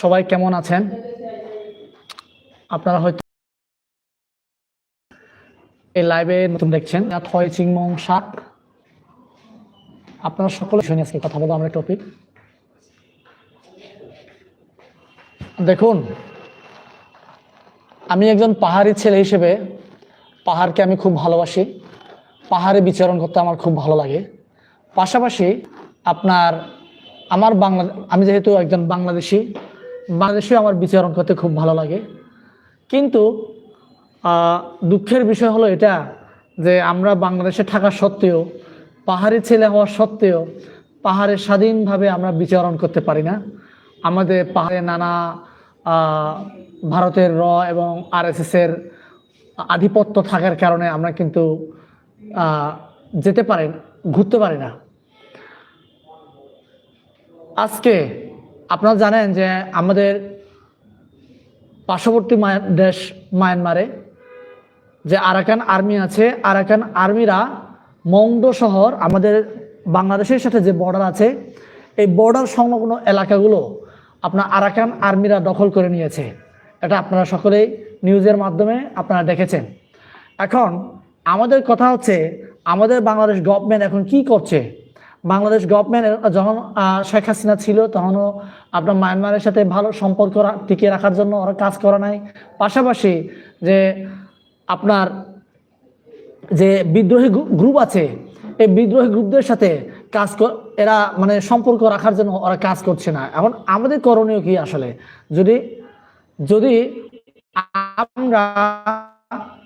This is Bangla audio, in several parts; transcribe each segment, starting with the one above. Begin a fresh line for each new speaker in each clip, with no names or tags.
সবাই কেমন আছেন? আপনারা হয়তো এই লাইভে নতুন দেখছেন। থয় চিংমং শাক। আপনারা সকলে শুনে আজকে কথা বলব আমরা টপিক দেখুন, আমি একজন পাহাড়ি ছেলে হিসেবে পাহাড়কে আমি খুব ভালোবাসি। পাহাড়ে বিচরণ করতে আমার খুব ভালো লাগে। পাশাপাশি আপনার, আমার বাংলা আমি যেহেতু একজন বাংলাদেশি বাংলাদেশেও আমার বিচরণ করতে খুব ভালো লাগে। কিন্তু দুঃখের বিষয় হলো এটা যে আমরা বাংলাদেশে থাকা সত্ত্বেও, পাহাড়ি ছেলে হওয়া সত্ত্বেও, পাহাড়ে স্বাধীনভাবে আমরা বিচরণ করতে পারি না। আমাদের পাহাড়ে নানা ভারতের র এবং আরএসএসের আধিপত্য থাকার কারণে আমরা কিন্তু যেতে পারি, ঘুরতে পারি না। আজকে আপনারা জানেন যে আমাদের পার্শ্ববর্তী দেশ মায়ানমারে যে আরাকান আর্মি আছে, আরাকান আর্মিরা মংডো শহর আমাদের বাংলাদেশের সাথে যে বর্ডার আছে, এই বর্ডার সংলগ্ন এলাকাগুলো আপনার আরাকান আর্মিরা দখল করে নিয়েছে। এটা আপনারা সকলেই নিউজের মাধ্যমে আপনারা দেখেছেন। এখন আমাদের কথা হচ্ছে, আমাদের বাংলাদেশ গভর্নমেন্ট এখন কি করছে? বাংলাদেশ গভর্নমেন্ট যখন শেখ হাসিনা ছিল, তখনও আপনার মায়ানমারের সাথে ভালো সম্পর্ক টিকিয়ে রাখার জন্য ওরা কাজ করা নাই। পাশাপাশি যে আপনার যে বিদ্রোহী গ্রু- গ্রুপ আছে, এই বিদ্রোহী গ্রুপদের সাথে কাজ এরা মানে সম্পর্ক রাখার জন্য ওরা কাজ করছে না। এখন আমাদের করণীয় কি আসলে? যদি যদি আমরা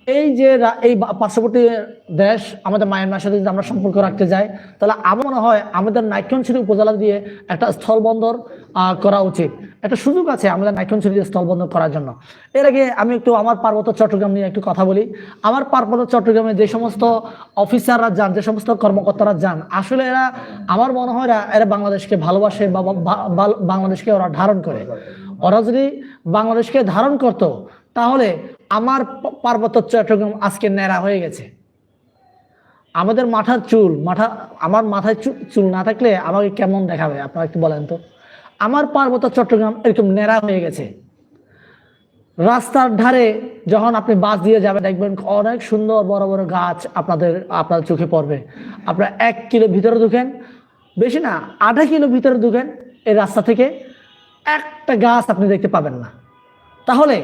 এই যে এই পার্শ্ববর্তী দেশ, আমাদের মায়ানমার সাথে যদি আমরা সম্পর্ক রাখতে যাই, তাহলে আমার মনে হয় আমাদের নাইক্ষণছিরি উপজেলা দিয়ে একটা স্থলবন্দর করা উচিত। একটা সুযোগ আছে আমাদের নাইক্ষণছিরি দিয়ে স্থলবন্দর করার জন্য। এর আগে আমি একটু আমার পার্বত্য চট্টগ্রাম নিয়ে একটু কথা বলি। আমার পার্বত্য চট্টগ্রামে যে সমস্ত অফিসাররা যান, যে সমস্ত কর্মকর্তারা যান, আসলে এরা, আমার মনে হয় এরা- বাংলাদেশকে ভালোবাসে বা- বাংলাদেশকে ওরা ধারণ করে। ওরা যদি বাংলাদেশকে ধারণ করত তাহলে আমার পার্বত্য চট্টগ্রাম আজকে ন্যাড়া হয়ে গেছে। আমাদের মাথার চুল, মাথা, আমার মাথায় চুল না থাকলে আমাকে কেমন দেখাবে? আপনারা একটু বলেন তো। আমার পার্বত্য চট্টগ্রাম এরকম ন্যাড়া হয়ে গেছে। রাস্তার ধারে যখন আপনি বাস দিয়ে যাবেন, দেখবেন অনেক সুন্দর বড় বড় গাছ আপনাদের, আপনার চোখে পড়বে। আপনার এক কিলো ভিতরে ঢুকেন, বেশি না, আধা কিলো ভিতরে ঢুকেন এই রাস্তা থেকে, একটা গাছ আপনি দেখতে পাবেন না। তাহলে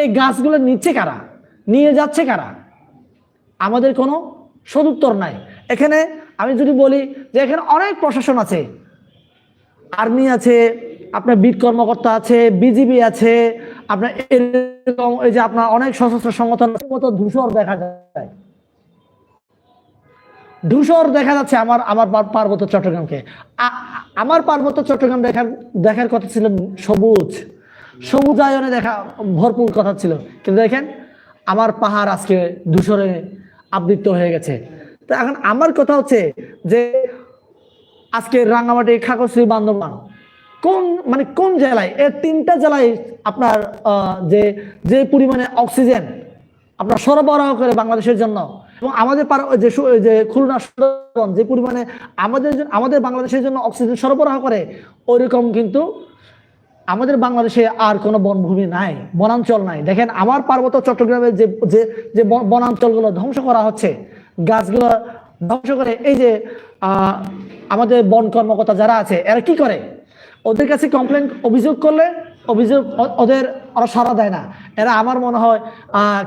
এই গাছগুলো নিচ্ছে কারা? নিয়ে যাচ্ছে কারা? আমাদের কোনো সদুত্তর নাই। এখানে আমি যদি বলি যে এখানে অনেক প্রশাসন আছে। আর্মি আছে, আপনার বিট কর্মকর্তা আছে, বিজিবি আছে, আপনার এরকম এই যে আপনার অনেক সশস্ত্র সংগঠন মতো ধূসর দেখা যায়। ধূসর দেখা যাচ্ছে আমার আমার পার্বত্য চট্টগ্রামকে। আমার পার্বত্য চট্টগ্রাম দেখার দেখার কথা ছিল সবুজ। সবুজায়নে দেখা ভরপুর কথা ছিল। কিন্তু দেখেন, আমার পাহাড় আজকে ধূসরে আবৃত্ত হয়ে গেছে। তো এখন আমার কথা হচ্ছে যে, আজকে রাঙ্গামাটি খাগড়াছড়ি বান্দরবান, কোন মানে কোন জেলায়, এর তিনটা জেলায় আপনার যে যে পরিমাণে অক্সিজেন আপনার সরবরাহ করে বাংলাদেশের জন্য, এবং আমাদের যে যে খুলনা যে পরিমাণে আমাদের আমাদের বাংলাদেশের জন্য অক্সিজেন সরবরাহ করে, ওইরকম কিন্তু আমাদের বাংলাদেশে আর কোনো বনভূমি নাই, বনাঞ্চল নাই। দেখেন আমার পার্বত্য চট্টগ্রামের যে যে যে বন- বনাঞ্চলগুলো ধ্বংস করা হচ্ছে, গাছগুলো ধ্বংস করে, এই যে আমাদের বন কর্মকর্তা যারা আছে, এরা কি করে? ওদের কাছে কমপ্লেন অভিযোগ করলে অভিযোগ ওদের ওরা সাড়া দেয় না। এরা আমার মনে হয়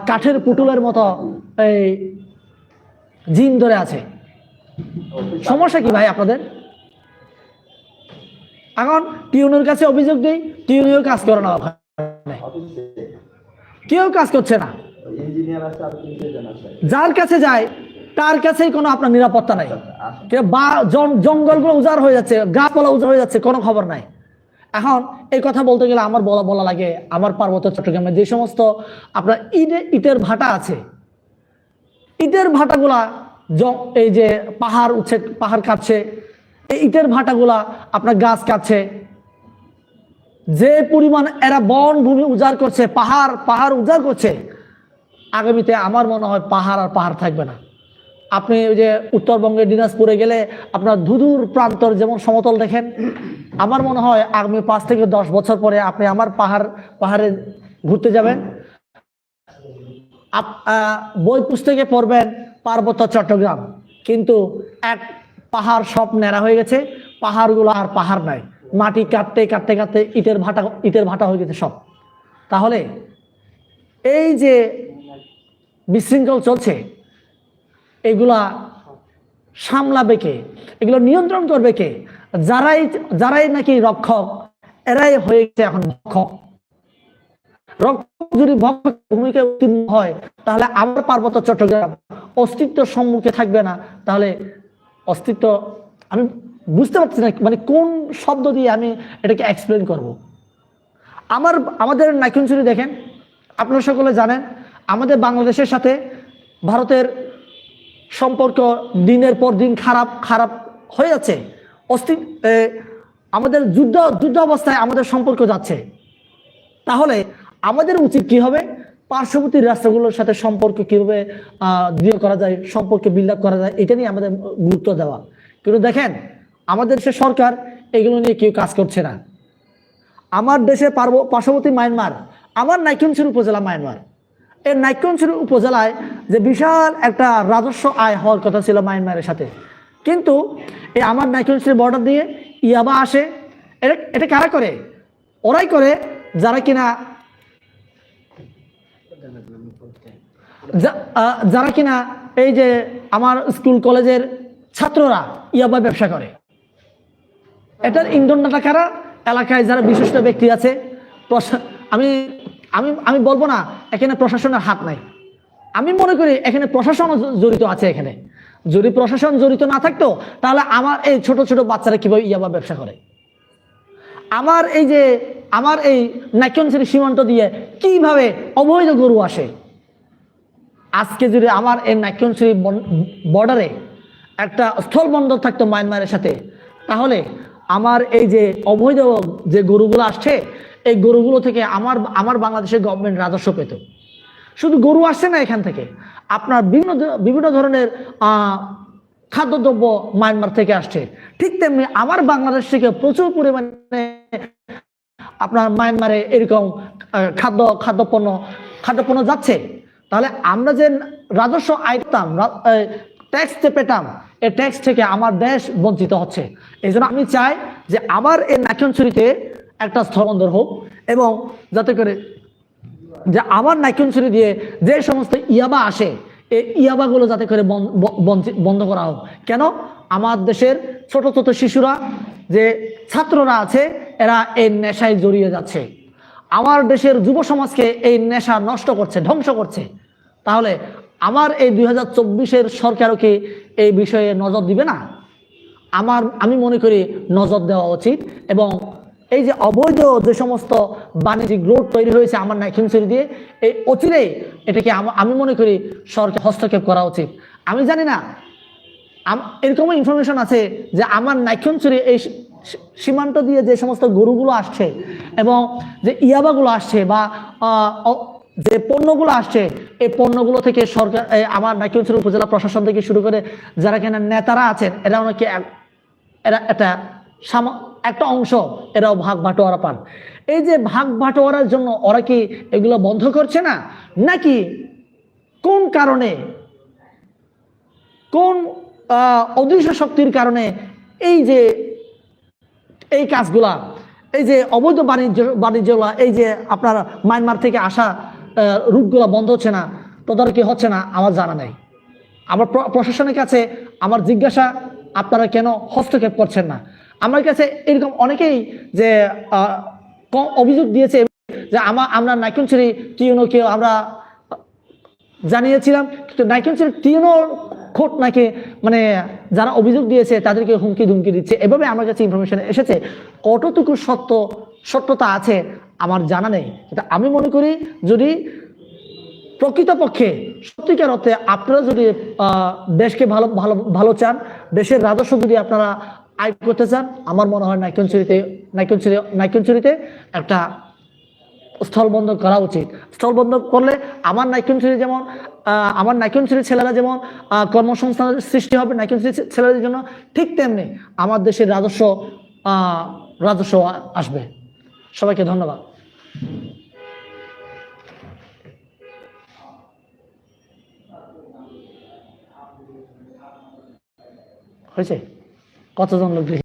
কাঠের পুটুলের মতো এই জিন ধরে আছে। সমস্যা কি ভাই আপনাদের? এখন টিউনের কাছে অভিযোগ দিই টিউনিও কাজ করে না কেউ কাজ করছে না? যার কাছে যায় তার কাছেই কোনো আপনার নিরাপত্তা নাই। বা জঙ্গলগুলো উজাড় হয়ে যাচ্ছে, গাছপালা উজাড় হয়ে যাচ্ছে, কোনো খবর নাই। এখন, এই কথা বলতে গেলে আমার বলা বলা লাগে আমার পার্বত্য চট্টগ্রামে যে সমস্ত আপনার ইটে ইটের ভাটা আছে। ইটের ভাটাগুলা এই যে পাহাড় উঠছে পাহাড় কাটছে এই ইটের ভাটাগুলা আপনার গাছ কাটছে। যে পরিমাণ এরা বন ভূমি উজাড় করছে, পাহাড় পাহাড় উজাড় করছে, আগামীতে আমার মনে হয় পাহাড় আর পাহাড় থাকবে না। আপনি ওই যে উত্তরবঙ্গের দিনাজপুরে গেলে আপনার ধুধুর প্রান্তর যেমন সমতল দেখেন, আমার মনে হয় আগামী পাঁচ থেকে দশ বছর পরে আপনি আমার পাহাড়, পাহাড়ে ঘুরতে যাবেন। বই পুস্তকে পড়বেন পার্বত্য চট্টগ্রাম। কিন্তু এক পাহাড় সব ন্যাড়া হয়ে গেছে, পাহাড়গুলো আর পাহাড় নাই। মাটি কাটতে কাটতে কাটতে ইটের ভাটা ইটের ভাটা হয়ে গেছে সব। তাহলে এই যে বিশৃঙ্খল চলছে, এগুলা সামলাবে কে? এগুলো নিয়ন্ত্রণ করবে কে? যারাই যারাই নাকি রক্ষক, এরাই হয়ে গেছে এখন ভক্ষক। রক্ষক যদি ভক্ষক ভূমিকা উত্তীর্ণ হয়, তাহলে আবার পার্বত্য চট্টগ্রাম অস্তিত্ব সম্মুখে থাকবে না। তাহলে অস্তিত্ব, আমি বুঝতে পারছি না মানে কোন শব্দ দিয়ে আমি এটাকে এক্সপ্লেন করব। আমার, আমাদের নাইকুঞ্চুরি দেখেন, আপনারা সকলে জানেন, আমাদের বাংলাদেশের সাথে ভারতের সম্পর্ক দিনের পর দিন খারাপ খারাপ হয়ে যাচ্ছে। অস্তি আমাদের যুদ্ধ যুদ্ধ অবস্থায় আমাদের সম্পর্ক যাচ্ছে। তাহলে আমাদের উচিত কি হবে? পার্শ্ববর্তী রাষ্ট্রগুলোর সাথে সম্পর্ক কীভাবে দৃঢ় করা যায়, সম্পর্কে বিল্ড করা যায়, এটা নিয়ে আমাদের গুরুত্ব দেওয়া। কিন্তু দেখেন, আমাদের দেশের সরকার এগুলো নিয়ে কেউ কাজ করছে না। আমার দেশে পার্ব- পার্শ্ববর্তী মায়ানমার, আমার নাইকনছড়ি উপজেলা মায়ানমার। এই নাইকনছড়ি উপজেলায় যে বিশাল একটা রাজস্ব আয় হওয়ার কথা ছিল মায়ানমারের সাথে। কিন্তু এই আমার নাইকনছড়ি বর্ডার দিয়ে ইয়াবা আসে এটা এটা কারা করে? ওরাই করে যারা কিনা যারা কিনা এই যে আমার স্কুল কলেজের ছাত্ররা ইয়াবা ব্যবসা করে। এটার ইন্ধনটা কারা? এলাকায় যারা বিশিষ্ট ব্যক্তি আছে আমি আমি আমি বলব না, এখানে প্রশাসনের হাত নাই। আমি মনে করি এখানে প্রশাসন জড়িত আছে এখানে। যদি প্রশাসন জড়িত না থাকতো, তাহলে আমার এই ছোট ছোট বাচ্চারা কীভাবে ইয়াবা ব্যবসা করে? আমার এই যে, আমার এই নাইকনসের সীমান্ত দিয়ে কীভাবে অবৈধ গরু আসে? আজকে যদি আমার এই নাইকনসিরি বর্ডারে একটা স্থল স্থলবন্দর থাকতো মায়ানমারের সাথে, তাহলে আমার এই যে অবৈধ যে গরুগুলো আসছে, এই গরুগুলো থেকে আমার আমার বাংলাদেশের গভর্নমেন্ট রাজস্ব পেত। শুধু গরু আসছে না এখান থেকে, আপনার বিভিন্ন বিভিন্ন ধরনের খাদ্যদ্রব্য মায়ানমার থেকে আসছে। ঠিক তেমনি আমার বাংলাদেশ থেকে প্রচুর পরিমাণে আপনার মায়ানমারে এরকম খাদ্য, খাদ্যপণ্য খাদ্যপণ্য যাচ্ছে। তাহলে আমরা যে রাজস্ব আয় পেতাম ট্যাক্স যে পেতাম এই ট্যাক্স থেকে আমার দেশ বঞ্চিত হচ্ছে। এই আমি চাই যে আমার এই নাকিয়নছড়িতে একটা স্থলবন্দর হোক এবং যাতে করে যে আমার নাইকনছড়ি দিয়ে যে সমস্ত ইয়াবা আসে, এই ইয়াবাগুলো যাতে করে বন্ধ করা হোক। কেন? আমার দেশের ছোট ছোট শিশুরা, যে ছাত্ররা আছে, এরা এই নেশায় জড়িয়ে যাচ্ছে। আমার দেশের যুব সমাজকে এই নেশা নষ্ট করছে, ধ্বংস করছে। তাহলে আমার এই দুই হাজার চব্বিশের সরকারও কি এই বিষয়ে নজর দিবে না? আমার, আমি মনে করি নজর দেওয়া উচিত এবং এই যে অবৈধ যে সমস্ত বাণিজ্যিক রোড তৈরি হয়েছে আমার নাইকিংসুরি দিয়ে, এই অচিরেই এটাকে আমি মনে করি সরকার হস্তক্ষেপ করা উচিত। আমি জানি না এরকমও ইনফরমেশন আছে যে আমার নাইক্ষণচুরি এই সীমান্ত দিয়ে যে সমস্ত গরুগুলো আসছে এবং যে ইয়াবাগুলো আসছে বা যে পণ্যগুলো আসছে এই পণ্যগুলো থেকে সরকার আমার নাইক্ষণচুরি উপজেলা প্রশাসন থেকে শুরু করে যারা কিনা নেতারা আছেন এরা অনেকে এরা একটা একটা অংশ, এরাও ভাগ বাটোয়ারা পান। এই যে ভাগ বাটোয়ারার জন্য ওরা কি এগুলো বন্ধ করছে না? নাকি কোন কারণে, কোন অদৃশ্য শক্তির কারণে এই যে, এই কাজগুলা, এই যে অবৈধ বাণিজ্য, বাণিজ্যগুলা, এই যে আপনার মায়ানমার থেকে আসা রুটগুলা বন্ধ হচ্ছে না, তদারকি হচ্ছে না, আমার জানা নেই। আমার প্রশাসনের কাছে আমার জিজ্ঞাসা, আপনারা কেন হস্তক্ষেপ করছেন না? আমার কাছে এরকম অনেকেই যে অভিযোগ দিয়েছে যে আমা আমরা নাইকুঞ্চুরি টিউনো কেউ আমরা জানিয়েছিলাম, কিন্তু নাইকেন্সের তিনও খোট নাকি মানে যারা অভিযোগ দিয়েছে তাদেরকে হুমকি ধুমকি দিচ্ছে। এভাবে আমার কাছে ইনফরমেশন এসেছে। কতটুকু সত্য, সত্যতা আছে আমার জানা নেই। কিন্তু আমি মনে করি যদি প্রকৃতপক্ষে সত্যিকার অর্থে আপনারা যদি দেশকে ভালো ভালো ভালো চান দেশের রাজস্ব যদি আপনারা আয় করতে চান আমার মনে হয় নাইকনচুরিতে নাইকনচুরি নাইকনচুরিতে একটা স্থলবন্ধ করা উচিত। স্থলবন্ধ করলে আমার নাইকুন শ্রী যেমন আমার নাইকুন শ্রী ছেলেরা যেমন আহ, কর্মসংস্থানের সৃষ্টি হবে নাইকুন শ্রী ছেলেদের জন্য ঠিক তেমনি আমার দেশের রাজস্ব রাজস্ব আসবে। সবাইকে ধন্যবাদ। হয়েছে কতজন লোক দেখি?